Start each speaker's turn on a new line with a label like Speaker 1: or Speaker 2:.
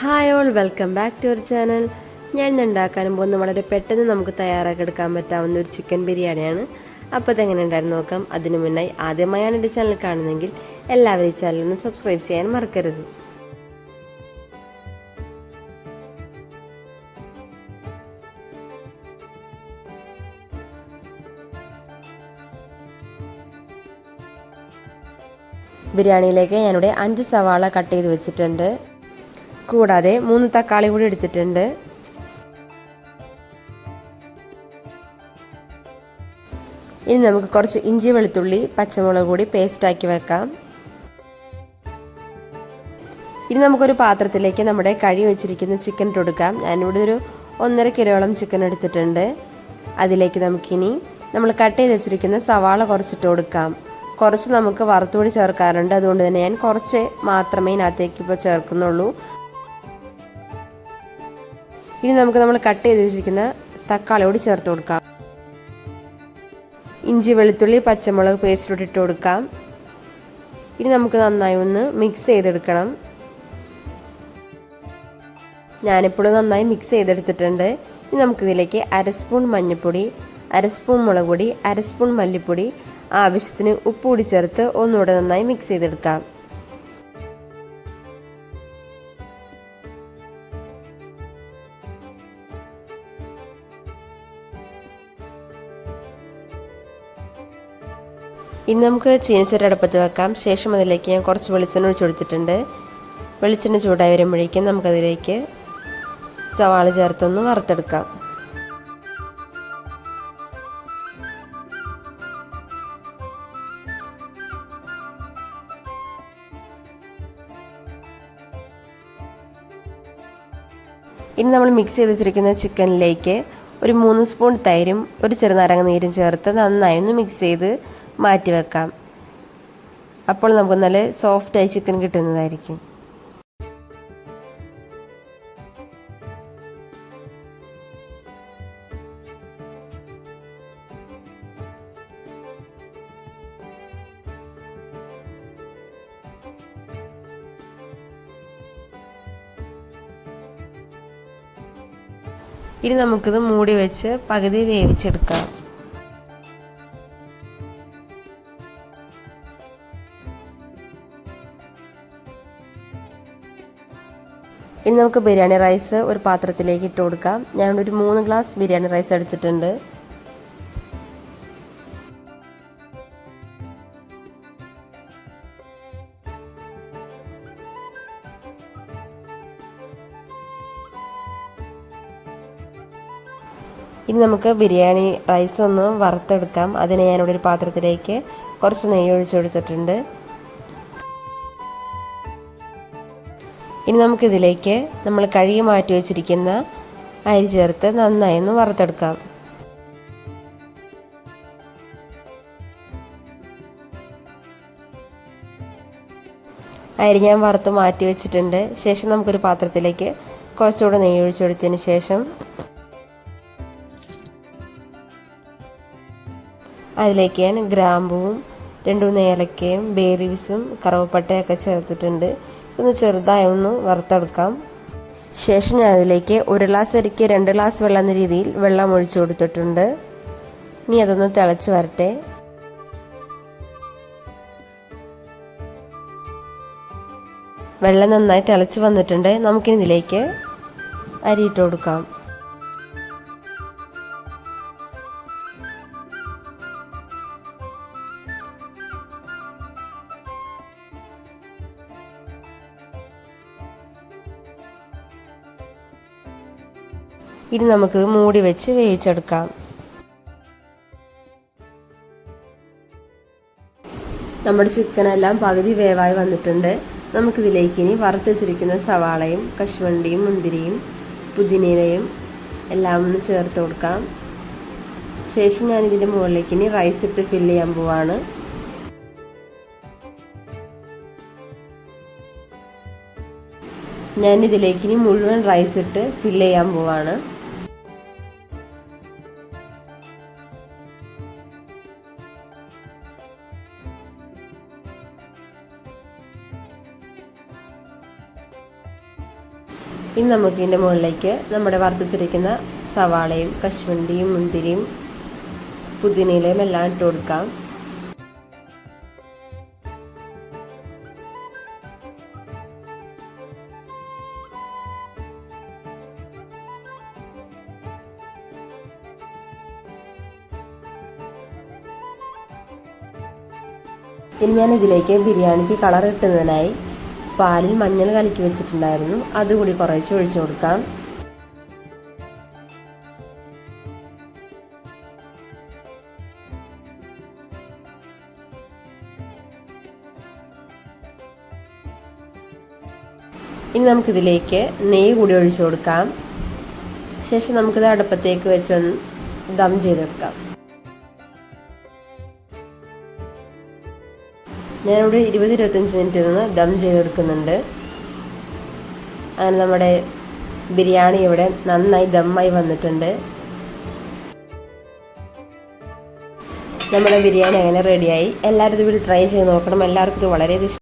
Speaker 1: Hi all welcome back to our channel ഞാൻ ഇന്ന് ഉണ്ടാക്കാനും പോകുന്ന വളരെ പെട്ടെന്ന് നമുക്ക് തയ്യാറാക്കി എടുക്കാൻ പറ്റാവുന്ന ഒരു ചിക്കൻ ബിരിയാണിയാണ്. അപ്പോൾ അതെങ്ങനെ ഉണ്ടായിരുന്നു നോക്കാം. അതിനു മുന്നായി ആദ്യമായാണ് എന്റെ ചാനൽ കാണുന്നതെങ്കിൽ എല്ലാവരും ഈ ചാനൽ ഒന്ന് സബ്സ്ക്രൈബ് ചെയ്യാൻ മറക്കരുത്. ബിരിയാണിയിലേക്ക് ഞാനിവിടെ അഞ്ച് സവാള കട്ട് ചെയ്ത് വെച്ചിട്ടുണ്ട്. കൂടാതെ മൂന്ന് തക്കാളി കൂടി എടുത്തിട്ടുണ്ട്. ഇനി നമുക്ക് കുറച്ച് ഇഞ്ചി വെളുത്തുള്ളി പച്ചമുളക് കൂടി പേസ്റ്റാക്കി വെക്കാം. ഇനി നമുക്കൊരു പാത്രത്തിലേക്ക് നമ്മുടെ കഴി വെച്ചിരിക്കുന്ന ചിക്കൻ ഇട്ട് കൊടുക്കാം. ഞാനിവിടെ ഒരു ഒന്നര കിലോളം ചിക്കൻ എടുത്തിട്ടുണ്ട്. അതിലേക്ക് നമുക്കിനി നമ്മൾ കട്ട് ചെയ്ത് വെച്ചിരിക്കുന്ന സവാള കുറച്ചിട്ട് കൊടുക്കാം. കുറച്ച് നമുക്ക് വറുത്തുപൊടി ചേർക്കാറുണ്ട്. അതുകൊണ്ട് തന്നെ ഞാൻ കുറച്ച് മാത്രമേ ഇതിനകത്തേക്ക് ഇപ്പോൾ ചേർക്കുന്നുള്ളൂ. ഇനി നമുക്ക് നമ്മൾ കട്ട് ചെയ്ത് വെച്ചിരിക്കുന്ന തക്കാളി കൂടി ചേർത്ത് കൊടുക്കാം. ഇഞ്ചി വെളുത്തുള്ളി പച്ചമുളക് പേസ്റ്റിലോട്ട് ഇട്ട് കൊടുക്കാം. ഇനി നമുക്ക് നന്നായി ഒന്ന് മിക്സ് ചെയ്തെടുക്കണം. ഞാനിപ്പോഴും നന്നായി മിക്സ് ചെയ്തെടുത്തിട്ടുണ്ട്. ഇനി നമുക്കിതിലേക്ക് അര സ്പൂൺ മഞ്ഞൾപ്പൊടി അര സ്പൂൺ മുളക് പൊടി അര സ്പൂൺ മല്ലിപ്പൊടി ആവശ്യത്തിന് ഉപ്പ് കൂടി ചേർത്ത് ഒന്നുകൂടെ നന്നായി മിക്സ് ചെയ്തെടുക്കാം. ഇനി നമുക്ക് ചീനച്ചട്ടി അടുപ്പത്ത് വെക്കാം. ശേഷം അതിലേക്ക് ഞാൻ കുറച്ച് വെളിച്ചെണ്ണ ഒഴിച്ചു കൊടുത്തിട്ടുണ്ട്. വെളിച്ചെണ്ണ ചൂടായി വരുമ്പോഴേക്കും നമുക്കതിലേക്ക് സവാള ചേർത്തൊന്ന് വറുത്തെടുക്കാം. ഇനി നമ്മൾ മിക്സ് ചെയ്ത് വെച്ചിരിക്കുന്ന ചിക്കനിലേക്ക് ഒരു മൂന്ന് സ്പൂൺ തൈരും ഒരു ചെറുനാരങ്ങ നീരും ചേർത്ത് നന്നായി ഒന്ന് മിക്സ് ചെയ്ത് മാറ്റി വെക്കാം അപ്പോൾ നമുക്ക് നല്ല സോഫ്റ്റായി ചിക്കൻ കിട്ടുന്നതായിരിക്കും. ഇനി നമുക്കിത് മൂടി വെച്ച് പകുതി വേവിച്ചെടുക്കാം. ഇനി നമുക്ക് ബിരിയാണി റൈസ് ഒരു പാത്രത്തിലേക്ക് ഇട്ട് കൊടുക്കാം. ഞാൻ ഒരു മൂന്ന് ഗ്ലാസ് ബിരിയാണി റൈസ് എടുത്തിട്ടുണ്ട്. ഇനി നമുക്ക് ബിരിയാണി റൈസ് ഒന്ന് വറുത്തെടുക്കാം. അതിന് ഞാനിവിടെ ഒരു പാത്രത്തിലേക്ക് കുറച്ച് നെയ്യ് ഒഴിച്ചു കൊടുത്തിട്ടുണ്ട്. ഇനി നമുക്കിതിലേക്ക് നമ്മൾ കഴുകി മാറ്റി വെച്ചിരിക്കുന്ന അരി ചേർത്ത് നന്നായി ഒന്ന് വറുത്തെടുക്കാം. അരി ഞാൻ വറുത്ത് മാറ്റി വെച്ചിട്ടുണ്ട്. ശേഷം നമുക്കൊരു പാത്രത്തിലേക്ക് കുറച്ചുകൂടെ നെയ്യ് ഒഴിച്ചു കൊടുത്തതിന് ശേഷം അതിലേക്ക് ഞാൻ ഗ്രാമ്പുവും രണ്ട് മൂന്ന് ഏലക്കയും ബേലീവ്സും കറുവപ്പട്ടയൊക്കെ ചേർത്തിട്ടുണ്ട്. ഒന്ന് ചെറുതായി ഒന്ന് വറുത്തെടുക്കാം. ശേഷം ഞാൻ അതിലേക്ക് ഒരു ഗ്ലാസ് അരിക്ക് രണ്ട് ഗ്ലാസ് വെള്ളം എന്ന രീതിയിൽ വെള്ളം ഒഴിച്ചു കൊടുത്തിട്ടുണ്ട്. ഇനി അതൊന്ന് തിളച്ച് വരട്ടെ. വെള്ളം നന്നായി തിളച്ച് വന്നിട്ടുണ്ട്. നമുക്കിതിലേക്ക് അരിയിട്ട് കൊടുക്കാം. ഇനി നമുക്ക് മൂടി വെച്ച് വേവിച്ചെടുക്കാം. നമ്മുടെ ചിക്കനെല്ലാം പകുതി വേവായി വന്നിട്ടുണ്ട്. നമുക്കിതിലേക്ക് ഇനി വറുത്ത് വെച്ചിരിക്കുന്ന സവാളയും കശുവണ്ടിയും മുന്തിരിയും പുതിനയിലയും എല്ലാം ഒന്ന് ചേർത്ത് കൊടുക്കാം. ശേഷം ഞാൻ ഇതിന്റെ മുകളിലേക്ക് ഇനി റൈസ് ഇട്ട് ഫില്ല് ചെയ്യാൻ പോവാണ്. ഞാൻ ഇതിലേക്ക് ഇനി മുഴുവൻ റൈസ് ഇട്ട് ഫില്ല് ചെയ്യാൻ പോവാണ്. ഇനി നമുക്ക് ഇതിന്റെ മുകളിലേക്ക് നമ്മുടെ വറുത്തിട്ടിരിക്കുന്ന സവാളയും കശുവണ്ടിയും മുന്തിരിയും പുതിനയിലയും എല്ലാം ഇട്ട് കൊടുക്കാം. ഇനി ഞാൻ ഇതിലേക്ക് ബിരിയാണിക്ക് കളർ കിട്ടുന്നതിനായി പാലിൽ മഞ്ഞൾ കലക്കി വെച്ചിട്ടുണ്ടായിരുന്നു. അതുകൂടി കുറേശ്ശെ ഒഴിച്ചു കൊടുക്കാം. ഇനി നമുക്കിതിലേക്ക് നെയ്യ് കൂടി ഒഴിച്ചു കൊടുക്കാം. ശേഷം നമുക്കിത് അടുപ്പത്തേക്ക് വെച്ചൊന്ന് ദം ചെയ്തെടുക്കാം. ഞാനിവിടെ ഇരുപത് ഇരുപത്തഞ്ച് മിനിറ്റ് നിന്ന് ദം ചെയ്തെടുക്കുന്നുണ്ട്. അങ്ങനെ നമ്മുടെ ബിരിയാണി ഇവിടെ നന്നായി ദമ്മായി വന്നിട്ടുണ്ട്. നമ്മുടെ ബിരിയാണി അങ്ങനെ റെഡിയായി എല്ലാവരും ഇത് ട്രൈ ചെയ്ത് നോക്കണം. എല്ലാവർക്കും ഇത് വളരെ